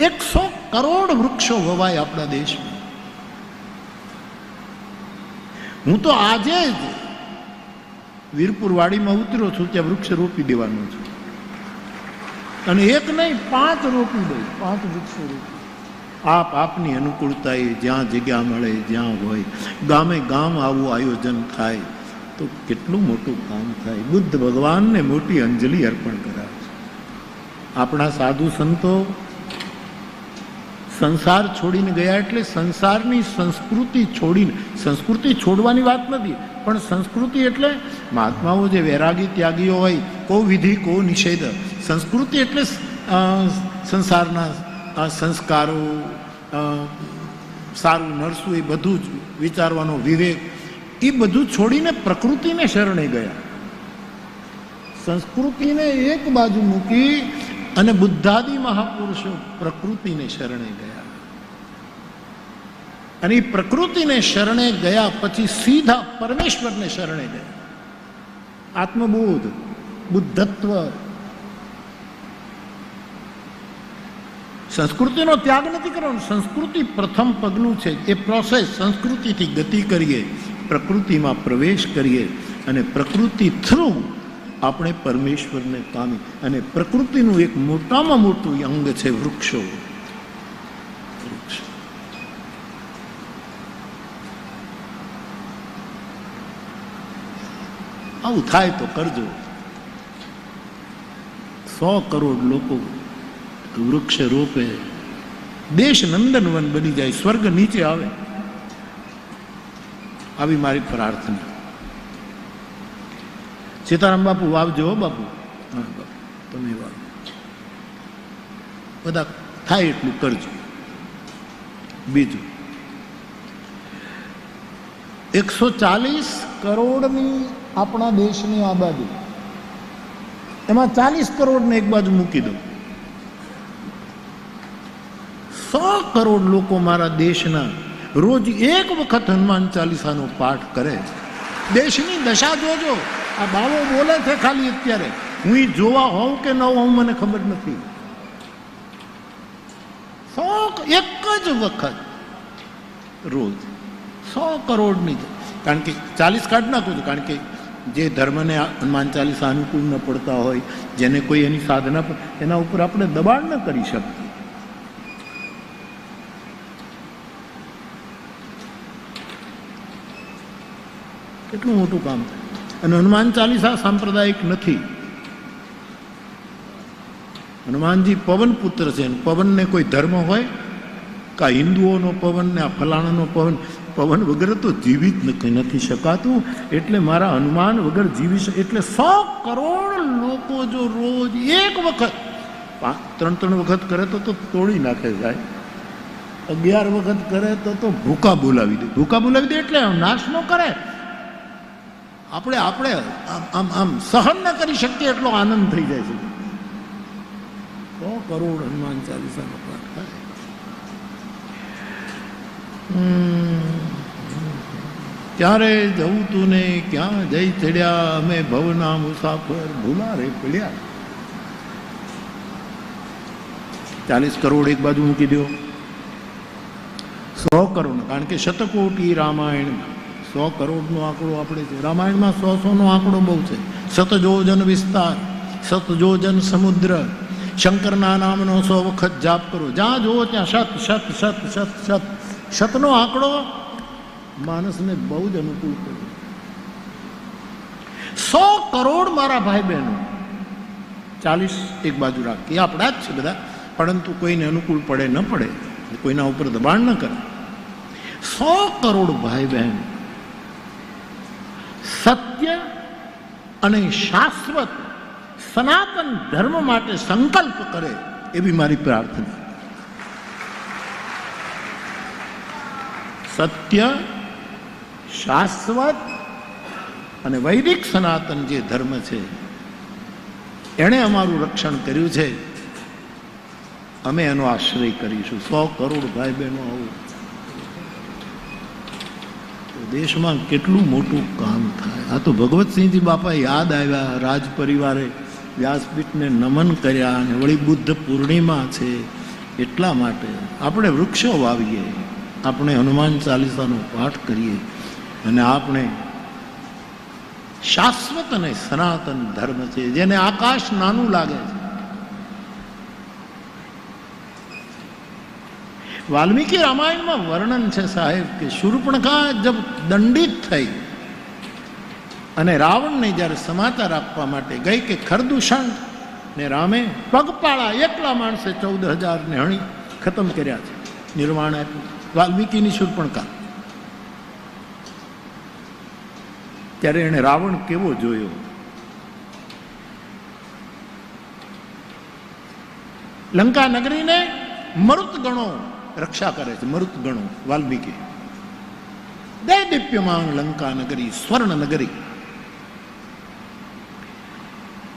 એકસો કરોડ વૃક્ષો વવાય આપણા દેશમાં. હું તો આજે જ વીરપુર વાડીમાં ઉતર્યો છું, ત્યાં વૃક્ષ રોપી દેવાનું છું. અને એક નહીં, પાંચ રોપી દઉં, પાંચ વૃક્ષો રોપી. આપ આપની અનુકૂળતાએ જ્યાં જગ્યા મળે, જ્યાં હોય. ગામે ગામ આવું આયોજન થાય, તો કેટલું મોટું કામ થાય. બુદ્ધ ભગવાનને મોટી અંજલિ અર્પણ કરાવે છે. આપણા સાધુ સંતો સંસાર છોડીને ગયા એટલે સંસારની સંસ્કૃતિ છોડીને, સંસ્કૃતિ છોડવાની વાત નથી, પણ સંસ્કૃતિ એટલે મહાત્માઓ જે વૈરાગી ત્યાગીઓ હોય, કો વિધિ, કો નિષેધ. સંસ્કૃતિ એટલે સંસારના સંસ્કારો સારું, નરસું, એ બધું જ વિચારવાનો વિવેક. એ બધું છોડીને પ્રકૃતિને શરણે ગયા. સંસ્કૃતિને એક બાજુ મૂકી અને બુદ્ધાદિ મહાપુરુષો પ્રકૃતિને શરણે ગયા. અને એ પ્રકૃતિને શરણે ગયા પછી સીધા પરમેશ્વરને શરણે ગયા. આત્મબોધ, બુદ્ધત્વ. સંસ્કૃતિનો ત્યાગ નથી કરવાનો. સંસ્કૃતિ પ્રથમ પગલું છે. એ પ્રોસેસ સંસ્કૃતિથી ગતિ કરીએ, પ્રકૃતિમાં પ્રવેશ કરીએ અને પ્રકૃતિ થ્રુ આપણે પરમેશ્વરને પામી અને પ્રકૃતિનું એક મોટામાં મોટું અંગ છે વૃક્ષો. આવું થાય તો કરજો. સો કરોડ લોકો વૃક્ષ રોપે. દેશ નંદનવન બની જાય, સ્વર્ગ નીચે આવે. આવી મારી પ્રાર્થના. સીતારામ બાપુ, વાવજો બાપુ. હા, બાપુ. તમે વાવ. બધા થાય એટલું, કરજો. બીજું. એકસો ચાલીસ કરોડની આપણા દેશની આબાદી. એમાં ચાલીસ કરોડને એક બાજુ મૂકી દો સો કરોડ લોકો મારા દેશના રોજ એક વખત હનુમાન ચાલીસાનો પાઠ કરે. દેશની દશા જોજો. આ બાવો બોલે છે ખાલી અત્યારે. હું જોવા હોઉં કે ન હોઉં મને ખબર નથી. સો એક જ વખત. રોજ. સો કરોડની કારણ કે ચાલીસ કાઢ નાખું છું. કારણ કે જે ધર્મને હનુમાન ચાલીસા અનુકૂળ ન પડતા હોય, જેને કોઈ એની સાધના પર એના ઉપર આપણે દબાણ ન કરી શકીએ. કેટલું મોટું કામ થાય અને હનુમાન ચાલીસા સાંપ્રદાયિક નથી. હનુમાનજી પવન પુત્ર છે પવનને કોઈ ધર્મ હોય કા હિન્દુઓનો પવન ને આ ફલાણાનો પવન પવન વગર તો જીવી જ નથી શકાતું. એટલે મારા હનુમાન વગર જીવી શકે એટલે સો કરોડ લોકો જો રોજ એક વખત ત્રણ ત્રણ વખત કરે તો તો તોડી નાખે જાય અગિયાર વખત કરે તો તો ભૂકા બોલાવી દે. ભૂકા બોલાવી દે એટલે નાશ ન કરે. આપણે આપણે આમ આમ સહન ન કરી શકીએ એટલો આનંદ થઈ જાય છે. સો કરોડ હનુમાન ચાલીસાનો પાઠ થાય. ક્યારે જવું તું ને ક્યાં જઈ ચડ્યા? અમે ભવના મુસાફર ભૂલા રે પડ્યા. ચાલીસ કરોડ એક બાજુ મૂકી દો સો કરોડ કારણ કે શતકોટી રામાયણમાં સો કરોડનો આંકડો આપણે છે. રામાયણમાં સો સોનો આંકડો બહુ છે. શતજોજન વિસ્તાર શતજોજન સમુદ્ર, શંકરના નામનો સો વખત જાપ કરો. જ્યાં જુઓ ત્યાં શત શત શત શત શત, શતનો આંકડો માણસને બહુ જ અનુકૂળ કર્યો સો કરોડ મારા ભાઈ બહેનો ચાલીસ એક બાજુ રાખીએ. એ આપણા જ છે બધા. પરંતુ કોઈને અનુકૂળ પડે ન પડે. કોઈના ઉપર દબાણ ન કરે. સો કરોડ ભાઈ બહેન સત્ય અને શાશ્વત સનાતન ધર્મ માટે સંકલ્પ કરે એવી મારી પ્રાર્થના. સત્ય, શાશ્વત અને વૈદિક સનાતન જે ધર્મ છે, એણે અમારું રક્ષણ કર્યું છે. અમે એનો આશ્રય કરીશું. સો કરોડ ભાઈ બહેનો આવું. દેશમાં કેટલું મોટું કામ થાય. આ તો ભગવતસિંહજી બાપા યાદ આવ્યા, રાજ પરિવારે વ્યાસપીઠને નમન કર્યા અને વળી બુદ્ધ પૂર્ણિમા છે એટલા માટે આપણે વૃક્ષો વાવીએ, આપણે હનુમાન ચાલીસાનો પાઠ કરીએ અને આપણે શાશ્વત અને સનાતન ધર્મ છે, જેને આકાશ નાનું લાગે છે. વાલ્મીકી રામાયણમાં વર્ણન છે સાહેબ કે શૂર્પણખા જબ દંડિત થઈ. અને રાવણને જ્યારે સમાચાર આપવા માટે ગઈ કે ખરદૂષણ ને રામે પગપાળા એકલા માણસે ચૌદ હજાર ને હણી ખતમ કર્યા છે. નિર્માણ આપ્યું. વાલ્મીકીની શૂર્પણખા. ત્યારે એણે રાવણ કેવો જોયો? લંકા નગરીને મૃત ગણો. રક્ષા કરે છે, મૃત ગણો, વાલ્મીકી. દે દીપ્યમાન લંકા નગરી સ્વર્ણ નગરી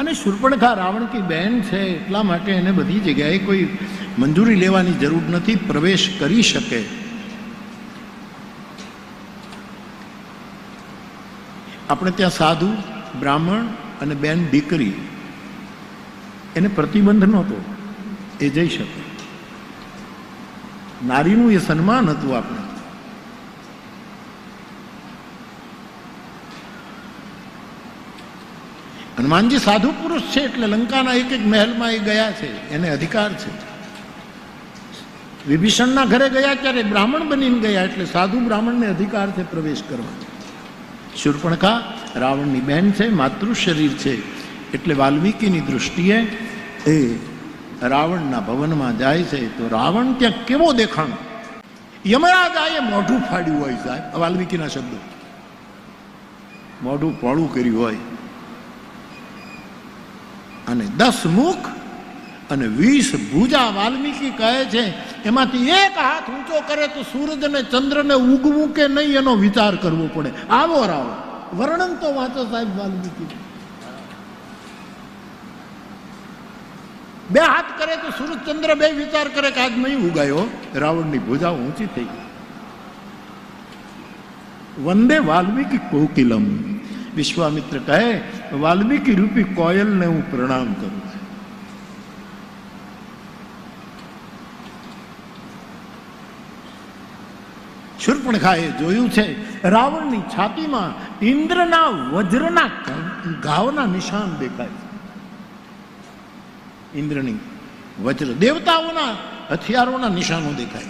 અને શૂર્પણખા રાવણ કી બહેન છે, એટલા માટે એને બધી જગ્યાએ કોઈ મંજૂરી લેવાની જરૂર નથી, પ્રવેશ કરી શકે. આપણે ત્યાં સાધુ, બ્રાહ્મણ અને બેન દીકરી. એને પ્રતિબંધ નહોતો, એ જઈ શકે. નારીનું એ સન્માન હતું આપણે. હનુમાનજી સાધુ પુરુષ છે એટલે લંકાના એક એક મહેલમાં એ ગયા છે, એને અધિકાર છે. વિભીષણના ઘરે ગયા ત્યારે બ્રાહ્મણ બનીને ગયા એટલે સાધુ બ્રાહ્મણને અધિકાર છે પ્રવેશ કરવાનો શૂર્પણખા રાવણની બહેન છે, માતૃ શરીર છે. એટલે વાલ્મીકીની દૃષ્ટિએ એ રાવણના ભવનમાં જાય છે, તો રાવણ ત્યાં કેવો દેખાણ? યમરાજાએ મોઢું ફાડ્યું હોય સાહેબ વાલ્મીકીના શબ્દો. મોઢું પોળું કર્યું હોય. અને દસ મુખ અને વીસ ભુજા વાલ્મીકી કહે છે, એમાંથી એક હાથ ઊંચો કરે તો સૂરજ અને ચંદ્રને ઉગવું કે નહીં? એનો વિચાર કરવો પડે. આવો રાવો વર્ણન તો વાંચો સાહેબ વાલ્મીકી. બે હાથ કરે તો સૂરજ ચંદ્ર બે વિચાર કરે કે આજ નહીં ઉગાયો. રાવણની ભુજા ઊંચી થઈ ગઈ. વંદે વાલ્મીકી કોકિલમ. વિશ્વામિત્ર કહે, વાલ્મીકી રૂપી કોયલને હું પ્રણામ કરું છું. શૂર્પણખાએ જોયું છે, રાવણની છાતીમાં ઇન્દ્રના વજ્રના ઘાવના નિશાન દેખાય છે. ઇન્દ્રની વજ્ર દેવતાઓના હથિયારોના નિશાનો દેખાય.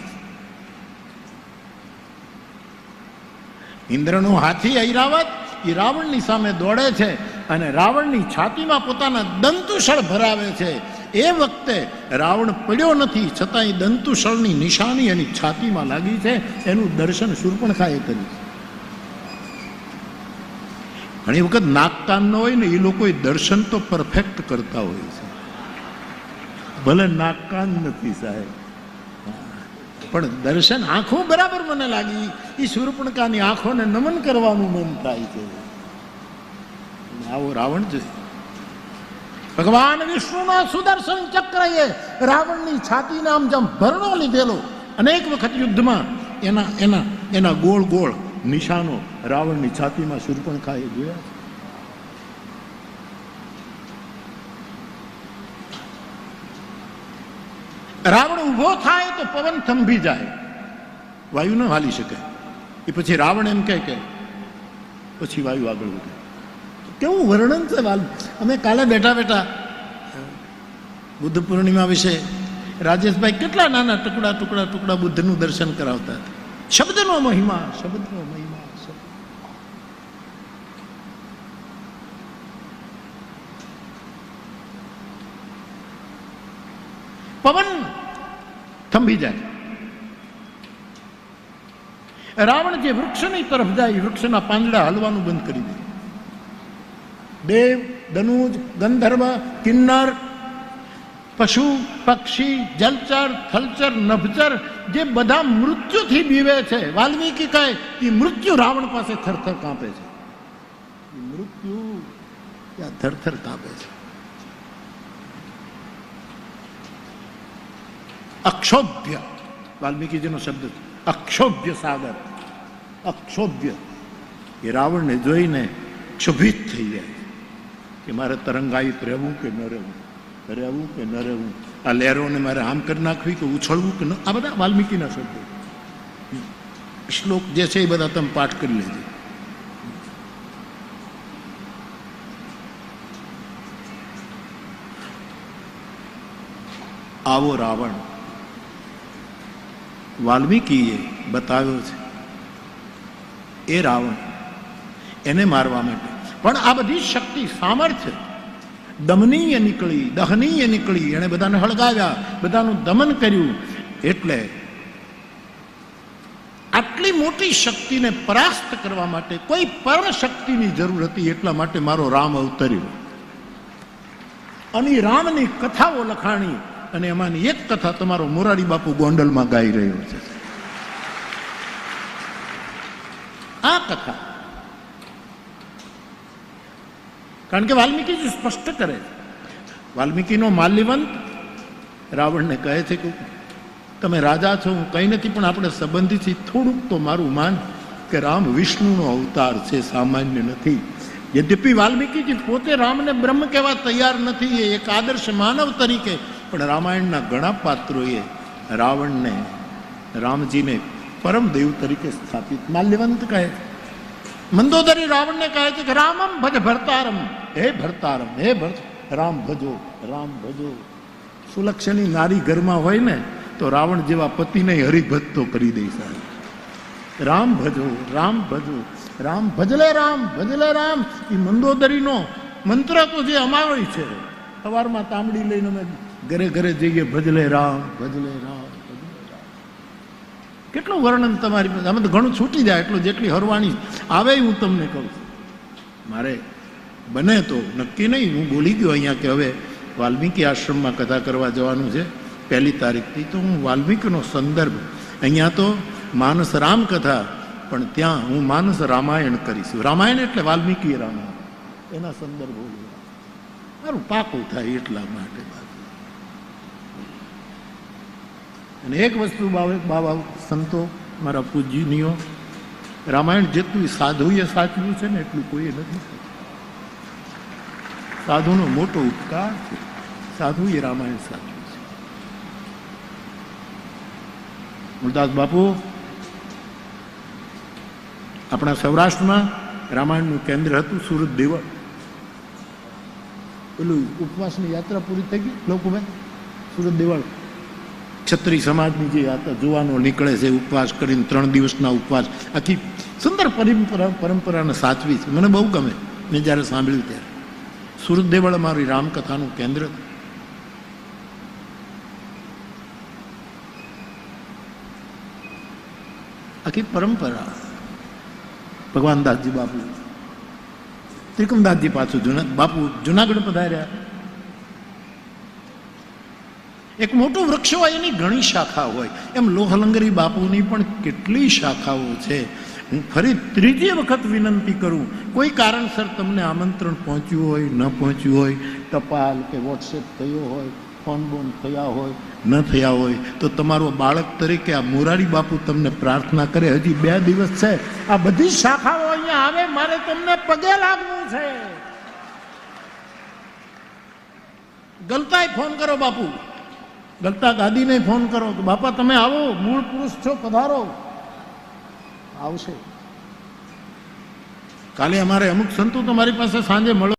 ઇન્દ્રનો હાથી ઐરાવત એ રાવણની સામે દોડે છે અને રાવણની છાતીમાં પોતાના દંતુશળ ભરાવે છે. એ વખતે રાવણ પડ્યો નથી, છતાંય દંતુશળની નિશાની એની છાતીમાં લાગી છે. એનું દર્શન શૂર્પણખાએ કર્યું. ઘણી વખત નાગતાનનો હોય ને એ લોકો દર્શન તો પરફેક્ટ કરતા હોય છે. ભલે નાક કાન નથી સાહેબ. પણ દર્શન આંખો બરાબર મને લાગી. એ સુરપણકાની આંખોને નમન કરવાનું મન થાય છે. આવો રાવણ છે. ભગવાન વિષ્ણુના સુદર્શન ચક્ર એ રાવણની છાતીને આમ જેમ ભરણો લીધેલો. અનેક વખત યુદ્ધમાં એના એના એના ગોળ ગોળ નિશાનો રાવણની છાતીમાં શૂર્પણખાએ જોયા. રાવણ ઊભો થાય તો પવન થંભી જાય. વાયુ ન હાલી શકે. એ પછી રાવણ એમ કહે કે, પછી વાયુ આગળ વધે. કેવું વર્ણન છે વાલ? અમે કાલે બેઠા બેઠા, બુદ્ધ પૂર્ણિમા વિશે રાજેશભાઈ કેટલા નાના ટુકડા ટુકડા ટુકડા બુદ્ધનું દર્શન કરાવતા હતા. શબ્દનો મહિમા શબ્દનો મહિમા શબ્દ. પવન થંભી જાય. રાવણ જે વૃક્ષની તરફ જાય વૃક્ષના પાંદડા હલવાનું બંધ કરી દે. દેવ દનુજ ગંધર્વ, કિન્નર, પશુ, પક્ષી, જલચર, થલચર, નભચર, જે બધા મૃત્યુથી બીવે છે, વાલ્મીકી કહે એ મૃત્યુ રાવણ પાસે થરથર કાંપે છે. મૃત્યુ ત્યાં થરથર કાંપે છે. અક્ષોભ્ય વાલ્મીકીજીનો શબ્દ છે અક્ષોભ્ય સાગર અક્ષોભ્ય એ રાવણને જોઈને ક્ષુભિત થઈ જાય કે મારે તરંગાયિત રહેવું કે ન રહેવું રહેવું કે ન રહેવું આ લહેરોને મારે આમ કરી નાખવી કે ઉછળવું કે ન આ બધા વાલ્મીકીના શબ્દો શ્લોક જે છે એ બધા તમે પાઠ કરી લેજો આવો રાવણ વાલ્મીકીએ બતાવ્યો છે. એ રાવણ, એને મારવા માટે. પણ આ બધી શક્તિ સામર્થ્ય. દમનીય નીકળી, દહનીય નીકળી, એણે બધાને હળગાવ્યા, બધાનું દમન કર્યું. એટલે આટલી મોટી શક્તિને પરાસ્ત કરવા માટે કોઈ પરમ શક્તિની જરૂર હતી એટલા માટે મારો રામ અવતર્યો. અને રામની કથાઓ લખાણી અને એમાંની એક કથા તમારો મોરારી બાપુ ગોંડલમાં ગાઈ રહ્યો છે. આ કથા કારણ કે વાલ્મીકી સ્પષ્ટ કરે વાલ્મીકીનો માલ્યવંત રાવણને કહે છે કે તમે રાજા છો, હું કંઈ નથી, પણ આપણે સંબંધીથી થોડુંક તો મારું માન કે રામ વિષ્ણુનો અવતાર છે, સામાન્ય નથી. યદ્યપિ વાલ્મીકીજી પોતે રામને બ્રહ્મ કહેવા તૈયાર નથી, એ એક આદર્શ માનવ તરીકે પણ રામાયણના ઘણા પાત્રોએ રાવણને રામજીને પરમ દેવ તરીકે સ્થાપિત, માલ્યવંત કહે મંદોદરી રાવણને કહે છે કે રામમ ભજ ભરતારમ, હે ભરતારમ, હે ભરત રામ ભજો રામ ભજો. સુલક્ષણી નારી ઘરમાં હોય ને, તો રાવણ જેવા પતિને હરિભક્તો કરી દઈ સાહેબ. રામ ભજો રામ ભજો, રામ ભજલે રામ ભજલે રામ. એ મંદોદરીનો મંત્ર તો જે અમારો છે. સવારમાં તાંબડી લઈને અમે ઘરે ઘરે જઈએ, ભજલે રામ ભજલે રામ કેટલું વર્ણન તમારી પાસે? અમે તો ઘણું છૂટી જાય, એટલું જેટલી હરવાણી આવે હું તમને કહું છું. મારે બને તો, નક્કી નહીં, હું બોલી ગયો અહીંયા કે હવે વાલ્મીકી આશ્રમમાં કથા કરવા જવાનું છે પહેલી તારીખથી. તો હું વાલ્મીકીનો સંદર્ભ, અહીંયા તો માનસ રામ કથા, પણ ત્યાં હું માનસ રામાયણ કરીશ. રામાયણ એટલે વાલ્મીકી રામાયણ. એના સંદર્ભો મારું પાકું થાય એટલા માટે. અને એક વસ્તુ બાબા સંતો, મારા પૂજનીઓ, રામાયણ જેટલું સાધુએ સાચવ્યું છે ને એટલું કોઈએ નથી સાધુનો મોટો ઉપકાર છે. સાધુએ રામાયણ સાચવ્યું છે. મુરદાસ બાપુ, આપણા સૌરાષ્ટ્રમાં રામાયણનું કેન્દ્ર હતું સુરત દેવળ. પેલું ઉપવાસની યાત્રા પૂરી થઈ ગઈ, લોકોભાઈ, સુરત દેવળ. છત્રી સમાજની જે જોવાનો નીકળે છે, ઉપવાસ કરીને ત્રણ દિવસના ઉપવાસ, આખી સુંદર પરંપરા, પરંપરાને સાચવી છે. મને બહુ ગમે. મેં જ્યારે સાંભળ્યું ત્યારે. સુરદેવળ મારી રામકથાનું કેન્દ્ર આખી પરંપરા ભગવાન દાસજી બાપુ. ત્રિકમદાસજી પાછું જુના, બાપુ જુનાગઢ પધાર્યા. એક મોટું વૃક્ષ હોય એની ઘણી શાખા હોય. એમ લોહલંગરી બાપુની પણ કેટલી શાખાઓ છે. હું ફરી ત્રીજી વખત વિનંતી કરું, કોઈ કારણસર તમને આમંત્રણ પહોંચ્યું હોય, ન પહોંચ્યું હોય, ટપાલ કે વોટ્સએપ થયો હોય, ફોન બોન થયા હોય, ન થયા હોય, તો તમારો બાળક તરીકે આ મોરારી બાપુ તમને પ્રાર્થના કરે. હજી બે દિવસ છે. આ બધી શાખાઓ અહીંયા આવે, મારે તમને પગે લાગવું છે. ગલતાય ફોન કરો બાપુ. ગલતા ગાદીને ફોન કરો કે, બાપા, તમે આવો, મૂળ પુરુષ છો, પધારો. આવશે. કાલે અમારે અમુક સંતો તમારી પાસે સાંજે મળો